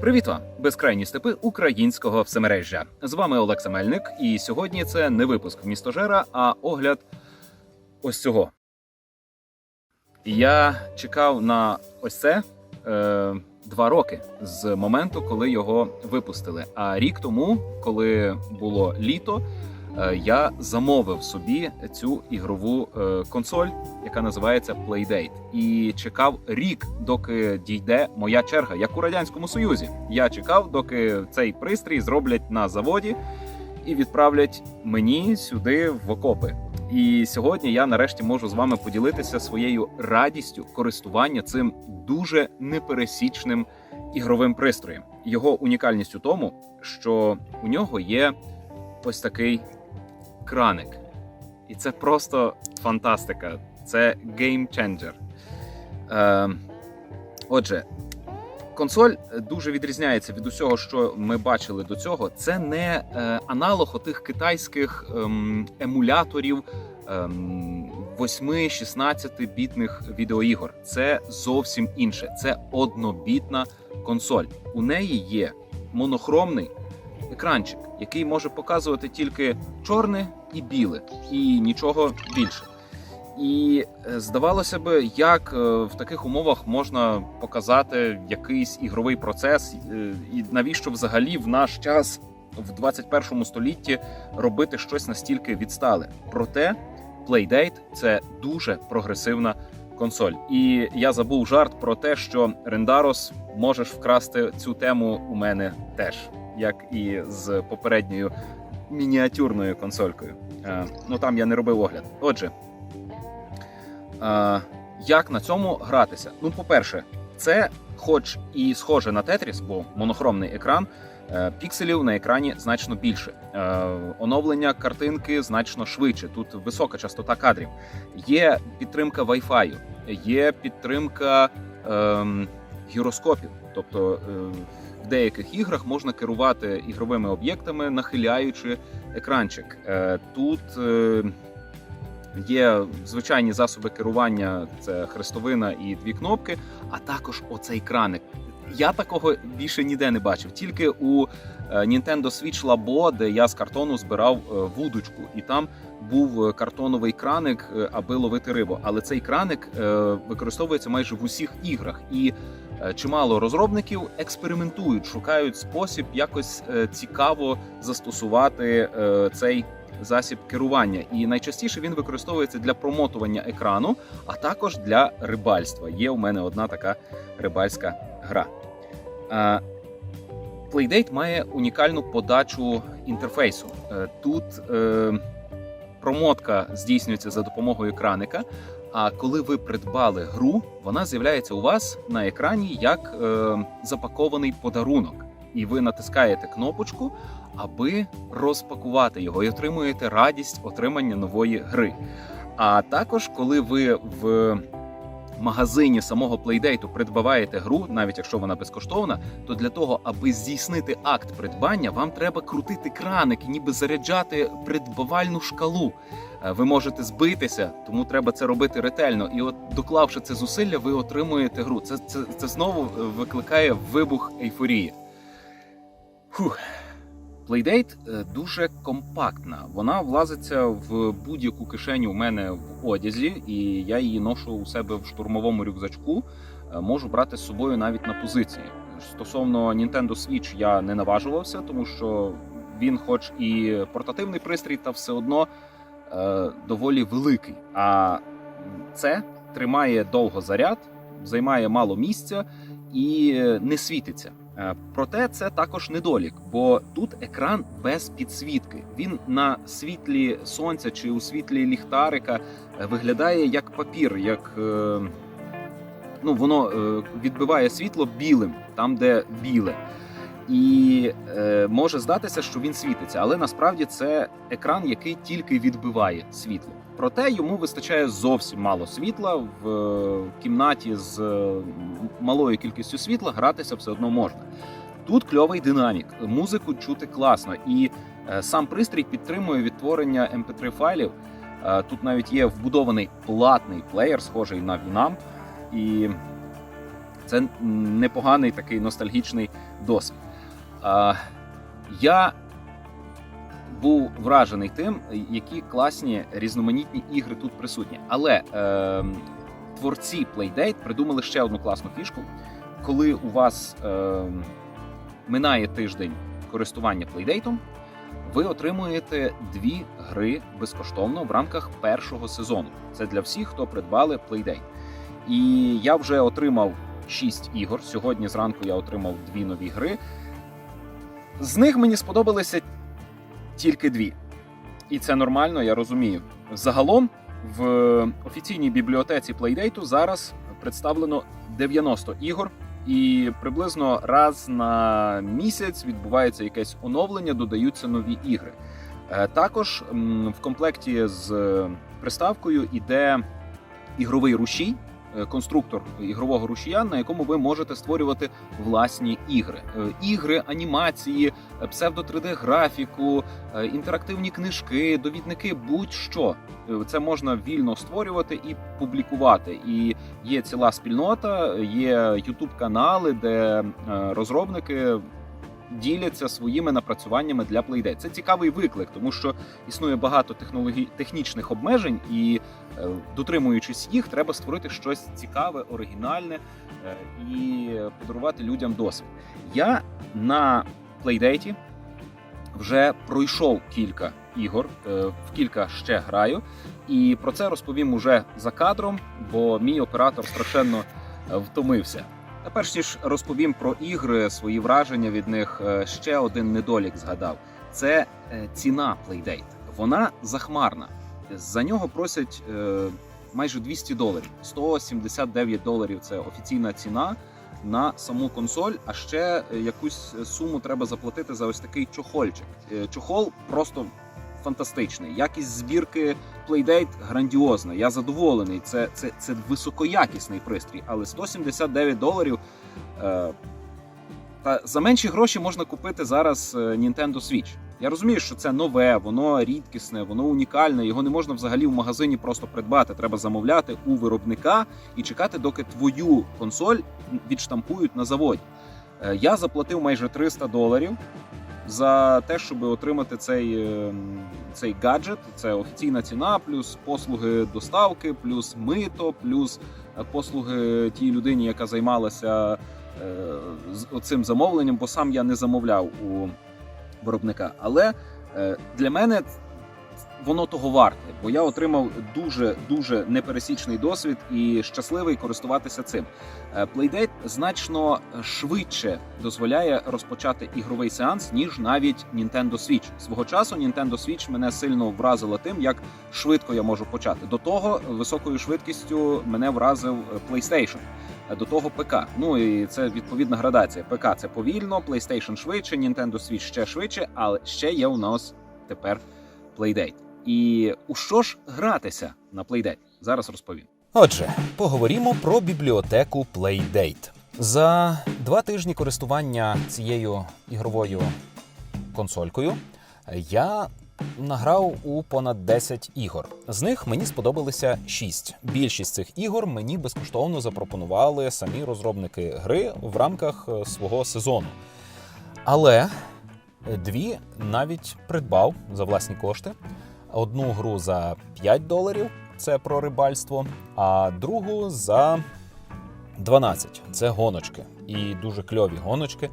Привіт вам, безкрайні степи українського всемережжя. З вами Олекса Мельник, і сьогодні це не випуск містожера, а огляд ось цього. Я чекав на ось це е, два роки з моменту, коли його випустили. А рік тому, коли було літо, я замовив собі цю ігрову е, консоль, яка називається Playdate. І чекав рік, доки дійде моя черга, як у радянському союзі. Я чекав, доки цей пристрій зроблять на заводі і відправлять мені сюди в окопи. І сьогодні я нарешті можу з вами поділитися своєю радістю користування цим дуже непересічним ігровим пристроєм. Його унікальність у тому, що у нього є ось такий краник. І це просто фантастика. Це геймченджер. Е, отже, консоль дуже відрізняється від усього, що ми бачили до цього. Це не е, аналог отих китайських ем, емуляторів ем, 8-16 бітних відеоігор. Це зовсім інше. Це однобітна консоль. У неї є монохромний екранчик, який може показувати тільки чорне і біле, і нічого більше. І е, здавалося би, як е, в таких умовах можна показати якийсь ігровий процес, е, і навіщо взагалі в наш час в 21 столітті робити щось настільки відстале. Проте Playdate – це дуже прогресивна консоль. І я забув жарт про те, що Рендарос можеш вкрасти цю тему у мене теж, як і з попередньою мініатюрною консолькою. Е, Ну там я не робив огляд. Отже. Е, як на цьому гратися? Ну, по-перше, це, хоч і схоже на Тетріс, бо монохромний екран, е, пікселів на екрані значно більше. Оновлення картинки значно швидше. Тут висока частота кадрів. Є підтримка Wi-Fi, є підтримка ем, гіроскопів. Тобто в деяких іграх можна керувати ігровими об'єктами, нахиляючи екранчик. Е, Тут е, Є звичайні засоби керування, це хрестовина і дві кнопки, а також оцей краник. Я такого більше ніде не бачив. Тільки у е, Nintendo Switch Labo, де я з картону збирав вудочку, і там був картоновий краник, аби ловити рибу. Але цей краник використовується майже в усіх іграх, і чимало розробників експериментують, шукають спосіб якось е, цікаво застосувати е, цей засіб керування, і найчастіше він використовується для промотування екрану, а також для рибальства. Є у мене одна така рибальська гра. Е, Playdate має унікальну подачу інтерфейсу. Е, Тут е, промотка здійснюється за допомогою екраника. А коли ви придбали гру, вона з'являється у вас на екрані як е, запакований подарунок, і ви натискаєте кнопочку, аби розпакувати його і отримуєте радість отримання нової гри. А також, коли ви в магазині самого Playdate придбаваєте гру, навіть якщо вона безкоштовна, то для того, аби здійснити акт придбання, вам треба крутити краник, ніби заряджати придбавальну шкалу. Е, Ви можете збитися, тому треба це робити ретельно. І от доклавши це зусилля, ви отримуєте гру. Це, це, це знову е, викликає вибух ейфорії. Фух. Playdate е, дуже компактна. Вона влазиться в будь-яку кишеню у мене в одязі, і я її ношу у себе в штурмовому рюкзачку. Е, Можу брати з собою навіть на позиції. Стосовно Nintendo Switch я не наважувався, тому що він, хоч і портативний пристрій, та все одно е, доволі великий. А це тримає довго заряд, займає мало місця і не світиться. Е, Проте це також недолік, бо тут екран без підсвітки. Він на світлі сонця чи у світлі ліхтарика е, виглядає як папір, як е, ну воно відбиває світло білим, там де біле. І е, може здатися, що він світиться, але насправді це екран, який тільки відбиває світло. Проте йому вистачає зовсім мало світла в е, кімнаті з е, малою кількістю світла гратися все одно можна. Тут кльовий динамік, музику чути класно, і е, сам пристрій підтримує відтворення MP3 файлів. Е, Тут навіть є вбудований платний плеєр, схожий на Winamp, і це непоганий такий ностальгічний досвід. Я був вражений тим, які класні різноманітні ігри тут присутні. Але е, творці Playdate придумали ще одну класну фішку. Коли у вас е, минає тиждень користування Playdate, ви отримуєте дві гри безкоштовно в рамках першого сезону. Це для всіх, хто придбали Playdate. І я вже отримав 6 ігор. Сьогодні зранку я отримав дві нові гри. З них мені сподобалися тільки дві. І це нормально, я розумію. Загалом в офіційній бібліотеці Playdate зараз представлено 90 ігор, і приблизно раз на місяць відбувається якесь оновлення, додаються нові ігри. Е, Також в комплекті з приставкою іде ігровий рушій, е, конструктор ігрового рушія, на якому ви можете створювати власні ігри. Е, Ігри, анімації, е, псевдо 3D графіку, е, інтерактивні книжки, довідники, будь-що. Е, Це можна вільно створювати і публікувати. І є ціла спільнота, є youtube канали, де е, розробники. Діляться своїми напрацюваннями для Playdate. Це цікавий виклик, тому що існує багато технологій технічних обмежень, і е, дотримуючись їх, треба створити щось цікаве, оригінальне е, і подарувати людям досвід. Я на Playdate вже пройшов кілька ігор, е, в кілька ще граю, і про це розповім уже за кадром, бо мій оператор страшенно втомився. Перш ніж розповім про ігри, свої враження від них, е, ще один недолік згадав: це е, ціна Playdate. Вона захмарна. За нього просять е, майже 200 доларів. 179 доларів це офіційна ціна на саму консоль. А ще якусь суму треба заплатити за ось такий чохольчик. Чохол просто фантастичний. Якість збірки Playdate грандіозна. Я задоволений. Це, це, це високоякісний пристрій, але 179 доларів. Е, та за менші гроші можна купити зараз е, Nintendo Switch. Я розумію, що це нове, воно рідкісне, воно унікальне. Його не можна взагалі в магазині просто придбати. Треба замовляти у виробника і чекати, доки твою консоль відштампують на заводі. Е, Я заплатив майже 300 доларів за те, щоб отримати цей, е, цей гаджет. Це офіційна ціна, плюс послуги доставки, плюс мито, плюс е, послуги тій людині, яка займалася е, цим замовленням, бо сам я не замовляв у виробника. Але для мене воно того варте, бо я отримав дуже дуже непересічний досвід і щасливий користуватися цим. Е, Playdate значно швидше дозволяє розпочати ігровий сеанс, ніж навіть Nintendo Switch. Свого часу Nintendo Switch мене сильно вразила тим, як швидко я можу почати. До того високою швидкістю мене вразив е, PlayStation. До того ПК. Ну і це відповідна градація. ПК це повільно, PlayStation швидше, Nintendo Switch ще швидше, але ще є у нас тепер Playdate. І у що ж гратися на Playdate? Зараз розповім. Отже, поговоримо про бібліотеку Playdate. За два тижні користування цією ігровою консолькою я награв у понад 10 ігор. З них мені сподобалися 6. Більшість цих ігор мені безкоштовно запропонували самі розробники гри в рамках е, свого сезону. Але дві навіть придбав за власні кошти. Одну гру за 5 доларів це про рибальство, а другу за 12 це гоночки. І дуже кльові гоночки.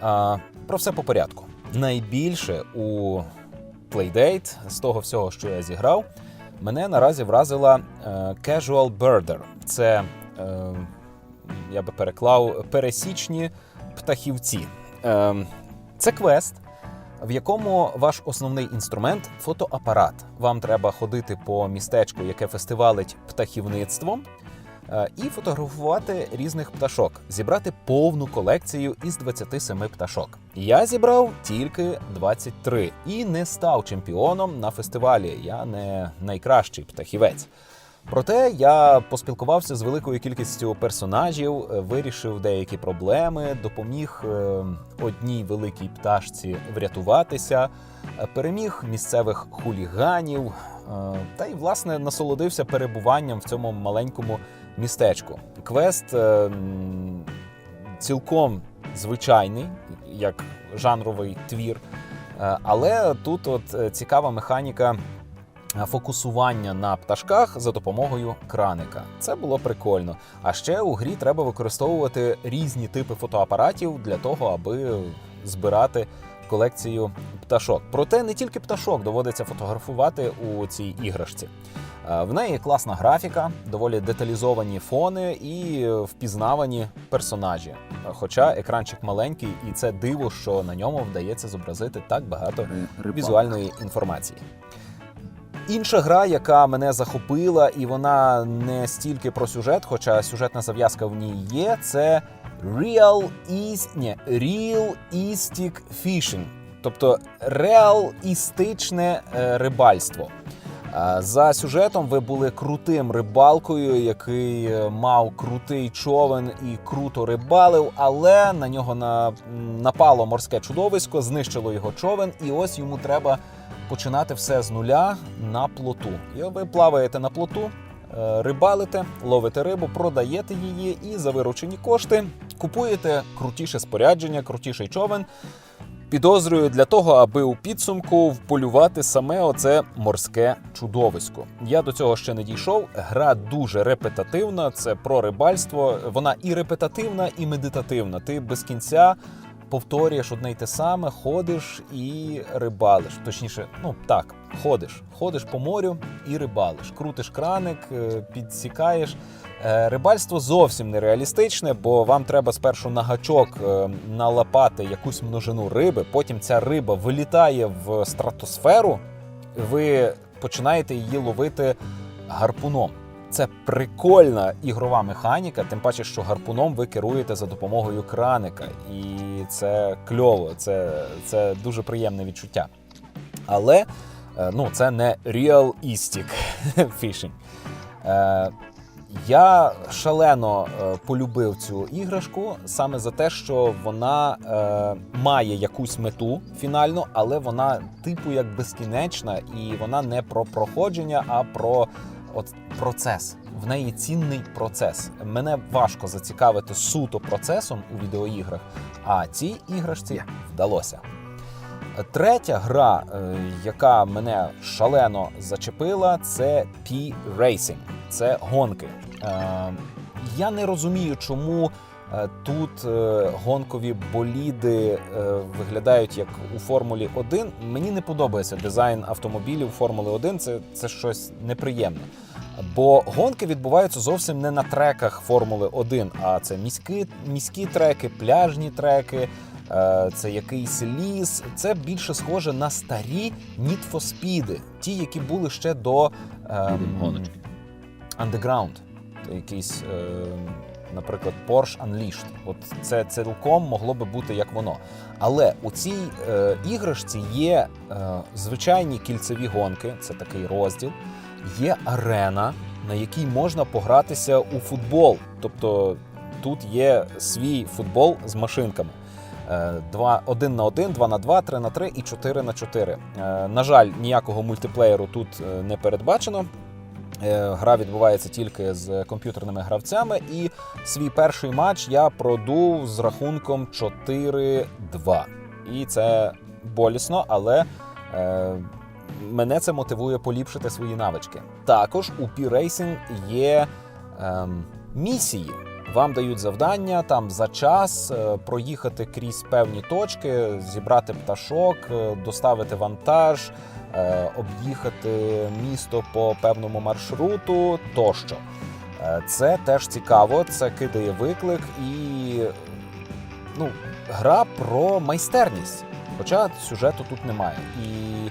А, про все по порядку. Найбільше у Playdate з того всього, що я зіграв, мене наразі вразила е, Casual Birder. Це, е, я би переклав, пересічні птахівці. Е, це квест, в якому ваш основний інструмент фотоапарат. Вам треба ходити по містечку, яке фестивалить птахівництвом, е, і фотографувати різних пташок, зібрати повну колекцію із 27 пташок. Я зібрав тільки 23 і не став чемпіоном на фестивалі. Я не найкращий птахівець. Проте я поспілкувався з великою кількістю персонажів, е, вирішив деякі проблеми, допоміг е, одній великій пташці врятуватися, е, переміг місцевих хуліганів та й власне насолодився перебуванням в цьому маленькому містечку. Квест цілком звичайний, як жанровий твір. Але тут от цікава механіка фокусування на пташках за допомогою краника. Це було прикольно. А ще у грі треба використовувати різні типи фотоапаратів для того, аби збирати колекцію пташок. Проте не тільки пташок доводиться фотографувати у цій іграшці. Е, В неї класна графіка, доволі деталізовані фони і впізнавані персонажі. Е, Хоча екранчик маленький, і це диво, що на ньому вдається зобразити так багато візуальної інформації. Інша гра, яка мене захопила, і вона не стільки про сюжет, хоча сюжетна зав'язка в ній є, це Real East, ні, Realistic Fishing, тобто реалістичне е, рибальство. За сюжетом ви були крутим рибалкою, який е, мав крутий човен і круто рибалив, але на нього на- напало морське чудовисько, знищило його човен, і ось йому треба починати все з нуля на плоту. І ви плаваєте на плоту, е, рибалите, ловите рибу, продаєте її і за виручені кошти купуєте крутіше спорядження, крутіший човен. Підозрюю для того, аби у підсумку вполювати саме оце морське чудовисько. Я до цього ще не дійшов. Гра дуже репетативна. Це про рибальство. Вона і репетативна, і медитативна. Ти без кінця повторюєш одне й те саме, ходиш і рибалиш. Точніше, ну так, ходиш. Ходиш по морю і рибалиш. Крутиш краник, е, підсікаєш. Е, Рибальство зовсім не реалістичне, бо вам треба спершу на гачок е, налапати якусь множину риби, потім ця риба вилітає в стратосферу, ви починаєте її ловити гарпуном. Це прикольна ігрова механіка, тим паче, що гарпуном ви керуєте за допомогою краника, і це кльово, це, це дуже приємне відчуття. Але е, ну, це не realistic fishing. Е, я шалено е, полюбив цю іграшку саме за те, що вона е, має якусь мету фінальну, але вона типу як безкінечна, і вона не про проходження, а про от процес. В неї цінний процес. Мене важко зацікавити суто процесом у відеоіграх, а цій іграшці вдалося. Третя гра, е, яка мене шалено зачепила, це P-Racing. Це гонки. Е, Я не розумію, чому е, тут гонкові боліди виглядають як у Формулі 1. Мені не подобається дизайн автомобілів Формули 1. Це, це щось неприємне. Бо гонки відбуваються зовсім не на треках Формули 1, а це міські, міські треки, пляжні треки, е, це якийсь ліс. Це більше схоже на старі Speed, ті, які були ще до ем, Гоночки. Underground. Якийсь, е, наприклад, Porsche Unleashed. От це цілком могло би бути як воно. Але у цій е, іграшці є е, звичайні кільцеві гонки, це такий розділ. Є арена, на якій можна погратися у футбол. Тобто тут є свій футбол з машинками. Е, Два, один на один, два на два, три на три і чотири на чотири. Е, На жаль, ніякого мультиплеєру тут е, не передбачено. Е, Гра відбувається тільки з комп'ютерними гравцями, і свій перший матч я продув з рахунком 4-2. І це болісно, але е, мене це мотивує поліпшити свої навички. Також у P-Racing є ем, місії. Вам дають завдання там за час е, проїхати крізь певні точки, зібрати пташок, е, доставити вантаж, е, об'їхати місто по певному маршруту тощо. Це теж цікаво, це кидає виклик і ну, гра про майстерність. Хоча сюжету тут немає. І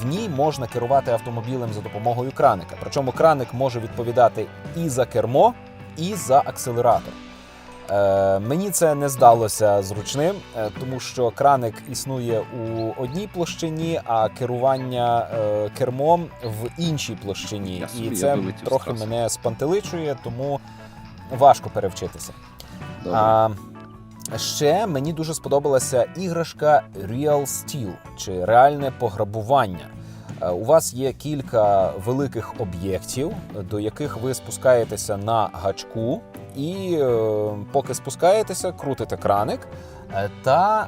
в ній можна керувати автомобілем за допомогою краника. Причому краник може відповідати і за кермо, і за акселератор. Е, мені це не здалося зручним, е, тому що краник існує у одній площині, а керування е, кермом в іншій площині. Я собі І це трохи мене спантеличує, тому важко перевчитися. Добре. А, ще мені дуже сподобалася іграшка Real Steel, чи реальне пограбування. Е, У вас є кілька великих об'єктів, до яких ви спускаєтеся на гачку, і е, поки спускаєтеся, крутите краник е, та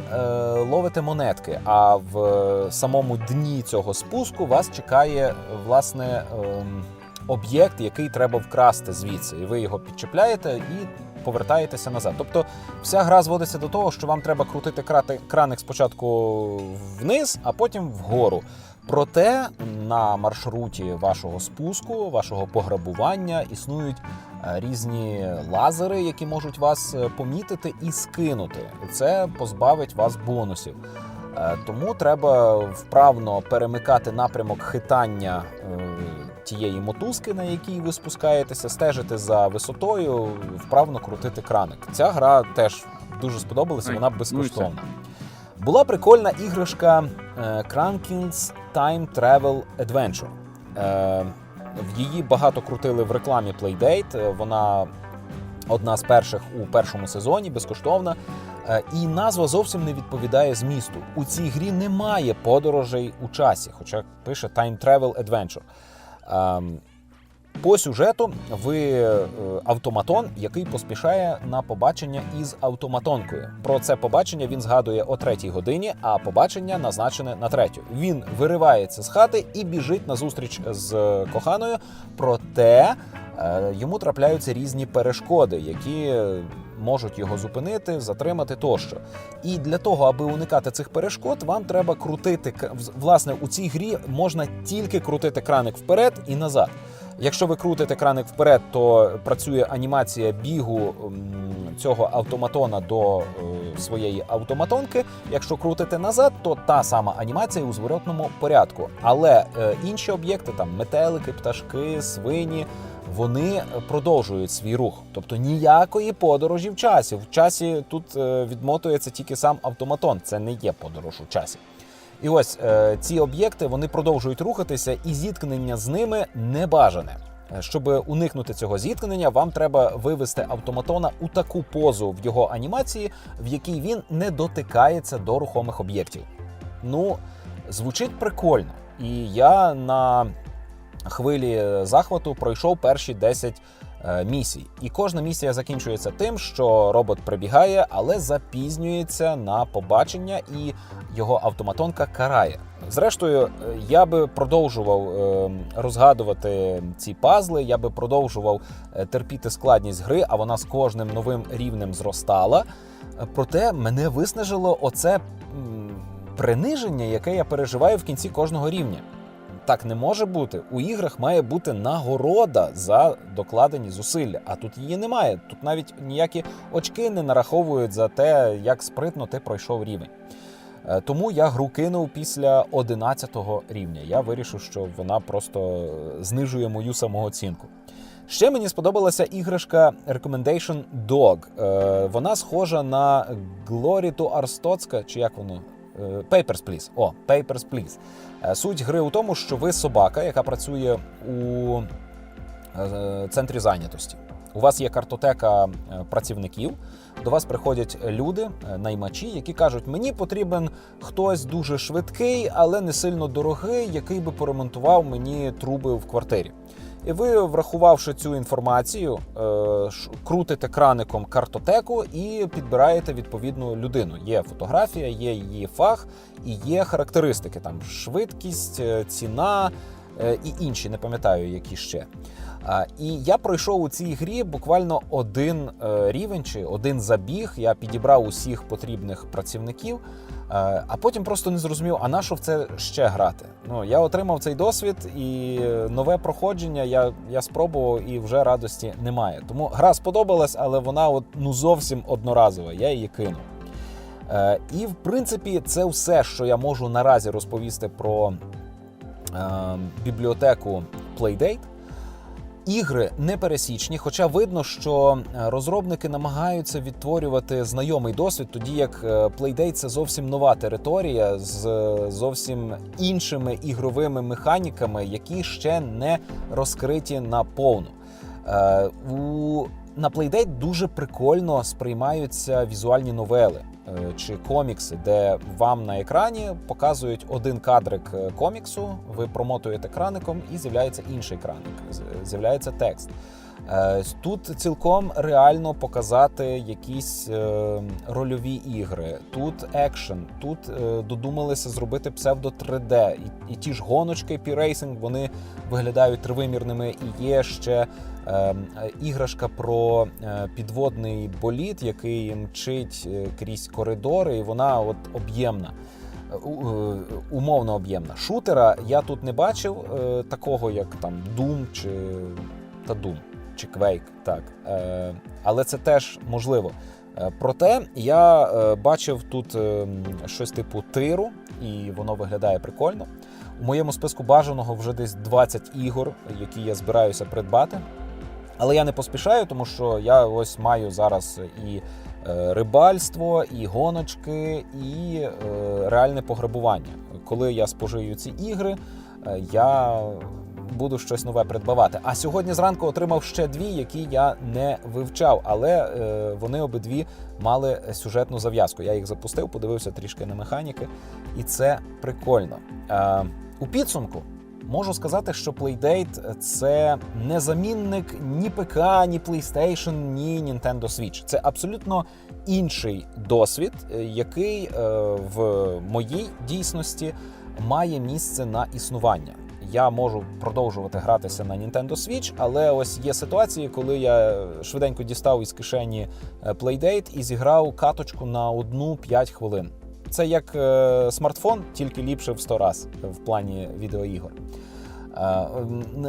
ловите монетки. А в самому дні цього спуску вас чекає власне ем, об'єкт, який треба вкрасти звідси. І ви його підчепляєте і повертаєтеся назад. Тобто вся гра зводиться до того, що вам треба крутити крати- краник спочатку вниз, а потім вгору. Проте на маршруті вашого спуску, вашого пограбування існують е, різні лазери, які можуть вас е, помітити і скинути. Це позбавить вас бонусів. Е, Тому треба вправно перемикати напрямок хитання тієї мотузки, на якій ви спускаєтеся, стежити за висотою, вправно крутити краник. Ця гра теж дуже сподобалася, вона ну безкоштовна. Була прикольна іграшка е, Crankins Time Travel Adventure. Е, в її багато крутили в рекламі Playdate. Е, Вона одна з перших у першому сезоні, безкоштовна. Е, І назва зовсім не відповідає змісту. У цій грі немає подорожей у часі, хоча пише Time Travel Adventure. Ем, По сюжету ви е, автоматон, який поспішає на побачення із автоматонкою. Про це побачення він згадує о третій годині, а побачення назначене на третю. Він виривається з хати і біжить на зустріч з коханою. Проте е, йому трапляються різні перешкоди, які е, можуть його зупинити, затримати тощо. І для того, аби уникати цих перешкод, вам треба крутити власне у цій грі можна тільки крутити краник вперед і назад. Якщо ви крутите краник вперед, то працює анімація бігу цього автоматона до е, своєї автоматонки. Якщо крутите назад, то та сама анімація у зворотному порядку. Але е, інші об'єкти, там метелики, пташки, свині, вони продовжують свій рух. Тобто ніякої подорожі в часі. В часі тут е, відмотується тільки сам автоматон. Це не є подорож у часі. І ось е, ці об'єкти вони продовжують рухатися, і зіткнення з ними не бажане. Е, Щоб уникнути цього зіткнення, вам треба вивести автоматона у таку позу в його анімації, в якій він не дотикається до рухомих об'єктів. Ну, звучить прикольно. І я на хвилі захвату пройшов перші 10 е, місій. І кожна місія закінчується тим, що робот прибігає, але запізнюється на побачення, і його автоматонка карає. Зрештою, е, я би продовжував е, розгадувати ці пазли, я би продовжував терпіти складність гри, а вона з кожним новим рівнем зростала. Проте мене виснажило оце приниження, яке я переживаю в кінці кожного рівня. Так не може бути. У іграх має бути нагорода за докладені зусилля. А тут її немає. Тут навіть ніякі очки не нараховують за те, як спритно ти пройшов рівень. Е, Тому я гру кинув після 11 рівня. Я вирішив, що вона просто е, знижує мою самооцінку. Ще мені сподобалася іграшка Recommendation Dog. Е, Вона схожа на Glory to Arstotzka, чи як воно? Е, Papers, Please. О, Papers, Please. Е, Суть гри у тому, що ви собака, яка працює у е, центрі зайнятості. У вас є картотека працівників. До вас приходять люди, наймачі, які кажуть: мені потрібен хтось дуже швидкий, але не сильно дорогий, який би поремонтував мені труби в квартирі. І ви, врахувавши цю інформацію, е, крутите краником картотеку і підбираєте відповідну людину. Є фотографія, є її фах і є характеристики: там швидкість, е, ціна е, і інші, не пам'ятаю, які ще. І я пройшов у цій грі буквально один рівень чи один забіг. Я підібрав усіх потрібних працівників, а потім просто не зрозумів, а на що в це ще грати. Ну я отримав цей досвід і е, нове проходження. Я, я спробував і вже радості немає. Тому гра сподобалась, але вона от ну зовсім одноразова. Я її кинув. Е, І в принципі, це все, що я можу наразі розповісти про е, бібліотеку Playdate. Ігри непересічні, хоча видно, що е, розробники намагаються відтворювати знайомий досвід, тоді як е, Playdate – це зовсім нова територія з е, зовсім іншими ігровими механіками, які ще не розкриті наповну. У на Playdate дуже прикольно сприймаються візуальні новели чи комікси, де вам на екрані показують один кадрик е, коміксу, ви промотуєте краником і з'являється інший краник, з'являється текст. Е, Тут цілком реально показати якісь е, рольові ігри. Тут екшен, тут е, додумалися зробити псевдо 3D. І, ті ж гоночки P-Racing, вони виглядають тривимірними. І є ще е, е, іграшка про е, підводний боліт, який мчить е, крізь коридори, і вона от об'ємна. Е, Умовно об'ємна. Шутера я тут не бачив такого, як там Doom чи та Doom чи Quake, так. Але це теж можливо. Проте я бачив тут е, щось типу тиру, і воно виглядає прикольно. У моєму списку бажаного вже десь 20 ігор, які я збираюся придбати. Але я не поспішаю, тому що я ось маю зараз і е, рибальство, і гоночки, і е, реальне пограбування. Коли я спожию ці ігри, е, я буду щось нове придбавати. А сьогодні зранку отримав ще дві, які я не вивчав, але вони обидві мали сюжетну зав'язку. Я їх запустив, подивився трішки на механіки, і це прикольно. У підсумку. Можу сказати, що Playdate – це не замінник ні ПК, ні PlayStation, ні Nintendo Switch. Це абсолютно інший досвід, е, який е, в моїй дійсності має місце на існування. Я можу продовжувати гратися на Nintendo Switch, але ось є ситуації, коли я швиденько дістав із кишені е, Playdate і зіграв каточку на одну 5 хвилин. Це як е, смартфон, тільки ліпше в 100 раз в плані відеоігор. Е,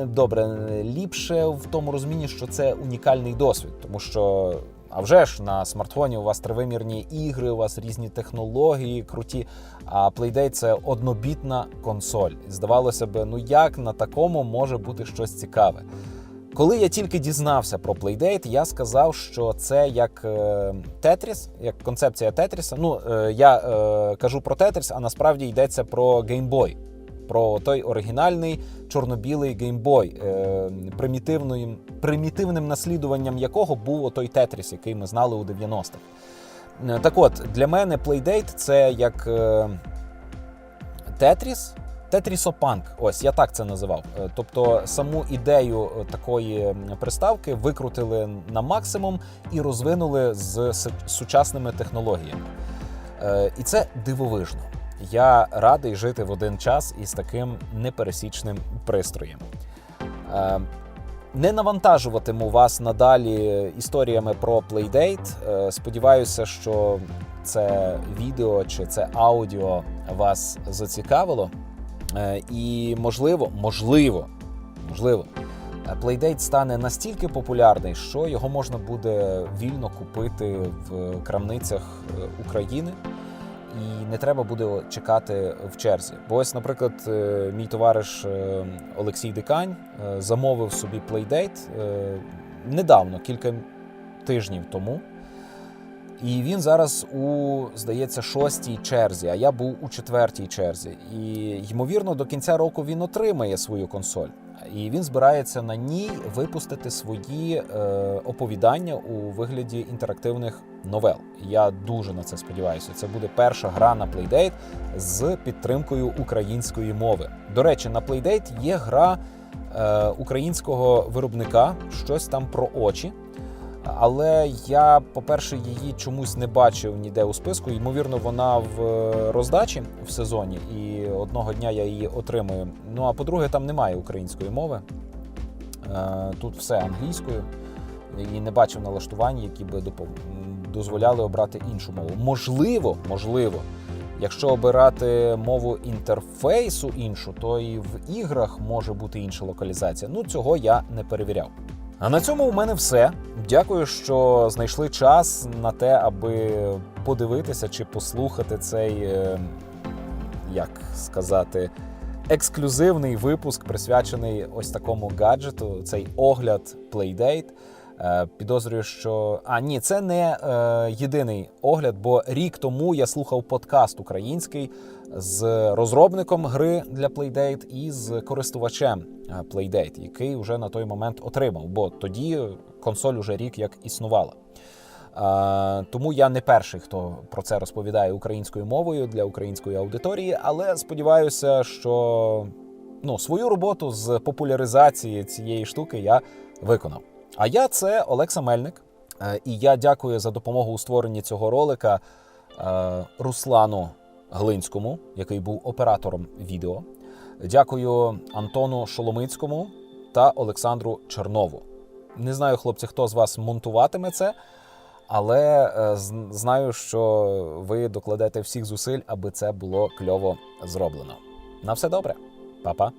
Добре, ліпше в тому розумінні, що це унікальний досвід, тому що. А вже ж на смартфоні у вас тривимірні ігри, у вас різні технології круті. А Playdate – це однобітна консоль. Здавалося б, ну як на такому може бути щось цікаве? Коли я тільки дізнався про Playdate, я сказав, що це як е, Tetris, як концепція Тетріса. Ну, е, я е, кажу про Tetris, а насправді йдеться про Boy. Про той оригінальний чорно-білий е, примітивним, примітивним наслідуванням якого був той Тетріс, який ми знали у 90-х. Е, Так от, для мене Playdate це як е, Тетріс, Тетрісопанк. Ось я так це називав. Е, Тобто саму ідею е, такої приставки викрутили на максимум і розвинули з сучасними технологіями. Е, І це дивовижно. Я радий жити в один час із таким непересічним пристроєм. Не навантажуватиму вас надалі історіями про Playdate. Сподіваюся, що це відео чи це аудіо вас зацікавило. Е, І можливо, можливо, можливо, е, Playdate стане настільки популярний, що його можна буде вільно купити в крамницях е, України. І не треба буде чекати в черзі. Бо ось, наприклад, мій товариш Олексій Дикань замовив собі е, недавно, кілька тижнів тому. І він зараз у, здається, шостій черзі, а я був у четвертій черзі. І ймовірно, до кінця року він отримає свою консоль. І він збирається на ній випустити свої е, оповідання у вигляді інтерактивних новел. Я дуже на це сподіваюся. Це буде перша гра на Playdate з підтримкою української мови. До речі, на Playdate є гра е, українського виробника, щось там про очі. Але я, по-перше, її чомусь не бачив ніде у списку. Ймовірно, вона в е, роздачі в сезоні, і одного дня я її отримую. Ну а по-друге, там немає української мови. Е, Тут все англійською. І не бачив налаштувань, які би дозволяли обрати іншу мову. Можливо, можливо, якщо обирати мову інтерфейсу іншу, то і в іграх може бути інша локалізація. Ну, цього я не перевіряв. А на цьому у мене все. Дякую, що знайшли час на те, аби подивитися чи послухати цей, е, як сказати, ексклюзивний випуск, присвячений ось такому гаджету, цей огляд Playdate. Е, Підозрюю, що а ні, це не е, єдиний огляд, бо рік тому я слухав подкаст український з розробником гри для Playdate і з користувачем е, Playdate, який вже на той момент отримав, бо тоді консоль уже рік як існувала. Е, Тому я не перший, хто про це розповідає українською мовою для української аудиторії, але сподіваюся, що ну, свою роботу з популяризації цієї штуки я виконав. А я це Олекса Мельник. Е, І я дякую за допомогу у створенні цього ролика Руслану Глинському, який був оператором відео. Дякую Антону Шоломицькому та Олександру Чернову. Не знаю, хлопці, хто з вас монтуватиме це, але е, знаю, що ви докладете всіх зусиль, аби це було кльово зроблено. На все добре, Па-па.